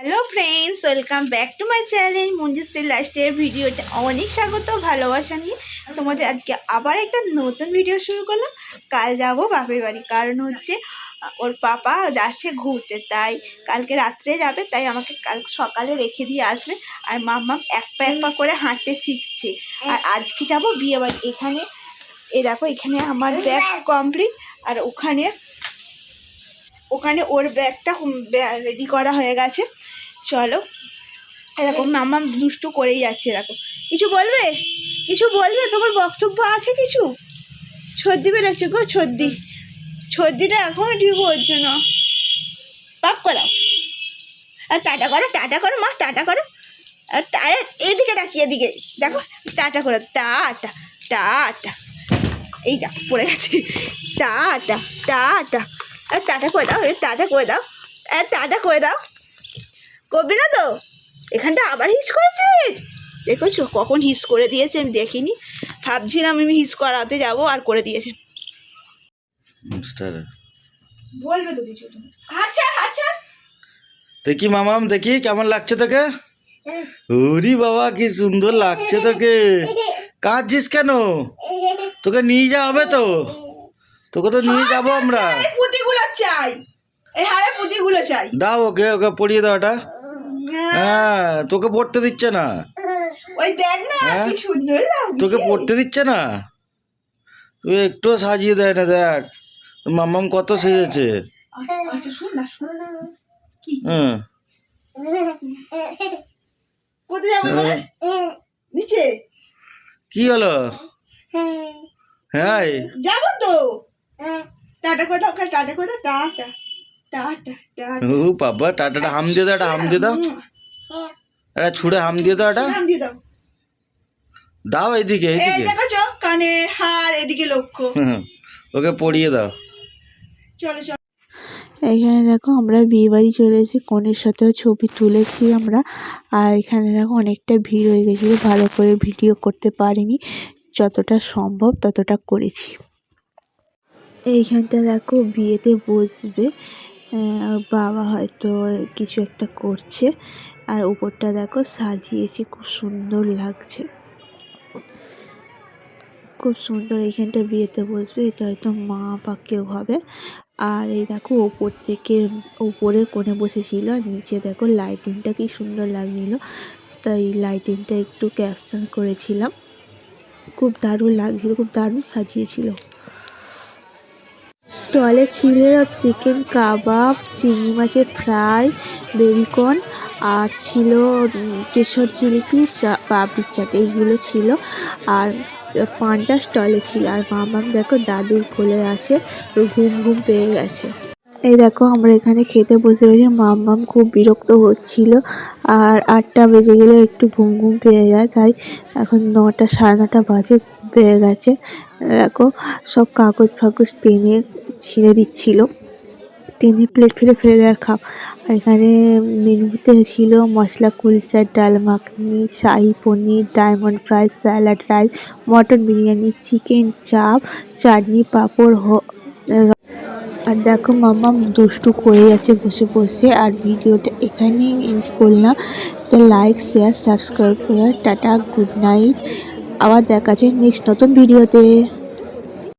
Hello friends welcome back to my channel Manjushree লাস্টের ভিডিওটা অনেক স্বাগত, ভালোবাসা নিয়ে। তোমাদের আজকে আবার একটা নতুন ভিডিও শুরু করলাম। কাল যাব বাপের বাড়ি, কারণ হচ্ছে ওর পাপা যাচ্ছে ঘুরতে, তাই কালকে রাত্রে যাবে, তাই আমাকে কাল সকালে রেখে দিয়ে আসবে। আর মাম্মাম এক পা এক পা করে হাঁটতে শিখছে। আর আজকে যাব বিয়ে বাড়ি এখানে, এ দেখো, এখানে আমার ব্যাগ কমপ্লিট আর ওখানে ওখানে ওর ব্যাগটা রেডি করা হয়ে গেছে। চলো এরকম মামা দুষ্টু করেই যাচ্ছে এরকম কিছু বলবে? কিছু বলবে? তোমার বক্তব্য আছে কিছু? সর্দি বেরোচ্ছে গো সর্দি সর্দিটা এখনও ঠিক হচ্ছে না। পাপ করাও আর টাটা করো টাটা করো মা টাটা করো। আর এদিকে তাকিয়ে এদিকে। দেখো টাটা করো টাটা টাটা। এই দেখো পড়ে গেছে। Tata tata. আর টাটা করে দাও টাটা করে দাও আর টাটা করে দাও। করবি না তো? এখানটা আবার হিস করেছিস? দেখেছ কখন হিস করে দিয়েছে আমি দেখিনি। ভাবছিলাম আমি হিস করাতে যাব আর করে দিয়েছে। বলবে তো কিছু আচ্ছা আচ্ছা দেখি মামাম দেখি কেমন লাগছে তোকে? ওরি বাবা কি সুন্দর লাগছে তোকে। কাঁদছিস কেন? তোকে নিয়ে যাওয়া হবে তো? তোকে তো নিয়ে যাব আমরা। চাই। এই হারে পুঁতিগুলো চাই। দাও ওকে ওকে পড়িয়ে দাও ওটা হ্যাঁ। তোকে পড়তে দিচ্ছে না। ওই দেখ না হ্যাঁ? কি সুন্দর তোকে পড়তে দিচ্ছে না? তুই একটু সাজিয়ে দেয় না দেখ। মামাম কত সেজেছে। আচ্ছা শুন না শুন না। কি হ্যাঁ। কোথায় যাব নিচে। কি হলো? হ্যাঁ। যাব তো। টাটা করে দাও টাটা করে দাও টাটা টাটা টাটা ও বাবা টাটাটা হাম দিয়ে দাও একটা হাম দিয়ে দাও। একটা ছুড়ে হাম দিয়ে দাও একটা দিয়ে দাও। দাও এইদিকে এই এইদিকে। দেখেছ কানের হার এদিকে লক্ষ্য। ওকে পড়িয়ে দাও। চলো চলো। এখানে দেখো আমরা বিয়ে বাড়ি চলে এসেছি কনের সাথেও ছবি তুলেছি আমরা। আর এখানে দেখো অনেকটা ভিড় হয়ে গেছিল ভালো করে ভিডিও করতে পারিনি। যতটা সম্ভব ততটা করেছি। এইখানটা দেখো বিয়েতে বসবে আহ, বাবা হয়তো কিছু একটা করছে আর উপরটা দেখো সাজিয়েছে খুব সুন্দর লাগছে। খুব সুন্দর এইখানটা বিয়েতে বসবে এটা হয়তো মা বা কেউ হবে। আর এই দেখো ওপর থেকে উপরে কোণে বসেছিল আর নিচে দেখো লাইটিংটা কি সুন্দর লাগছিল তাই লাইটিংটা একটু ক্যাপচার করেছিলাম। খুব দারুণ লাগছিল খুব দারুণ সাজিয়েছিল। স্টলে ছিল চিকেন কাবাব, চিংড়ি মাছের ফ্রাই, বেবিকর্ন আর ছিল কেশর জিলিপি, চা, পাপড়ি চাট, এইগুলো ছিল। আর পানটা স্টলে ছিল। আর মামাম দেখো দাদুর কোলে আছে ঘুম ঘুম পেয়ে গেছে। এই দেখো, আমরা এখানে খেতে বসে রয়েছি। মাম্মাম খুব বিরক্ত হচ্ছিল। আর আটটা বেজে গেলে একটু ঘুম ঘুম পেয়ে যায়। তাই এখন নটা, সাড়ে নটা বাজে পেয়ে গেছে। দেখো, সব কাগজ ফাগজ টেনে ছিঁড়ে দিচ্ছিল। টেনে প্লেট ফেলে ফেলে দেওয়ার খাও আর এখানে মেনুতে ছিল মশলা, kulcha, dal makhani, shahi paneer diamond fry salad rice mutton biryani chicken chaap chutney, papad আর দেখো মামা দুষ্টু করে যাচ্ছে বসে বসে, আর ভিডিওটা এখানেই এন্ড করলাম। তো লাইক শেয়ার সাবস্ক্রাইব করে, টাটা গুড নাইট আবার দেখা যায় নেক্সট নতুন ভিডিওতে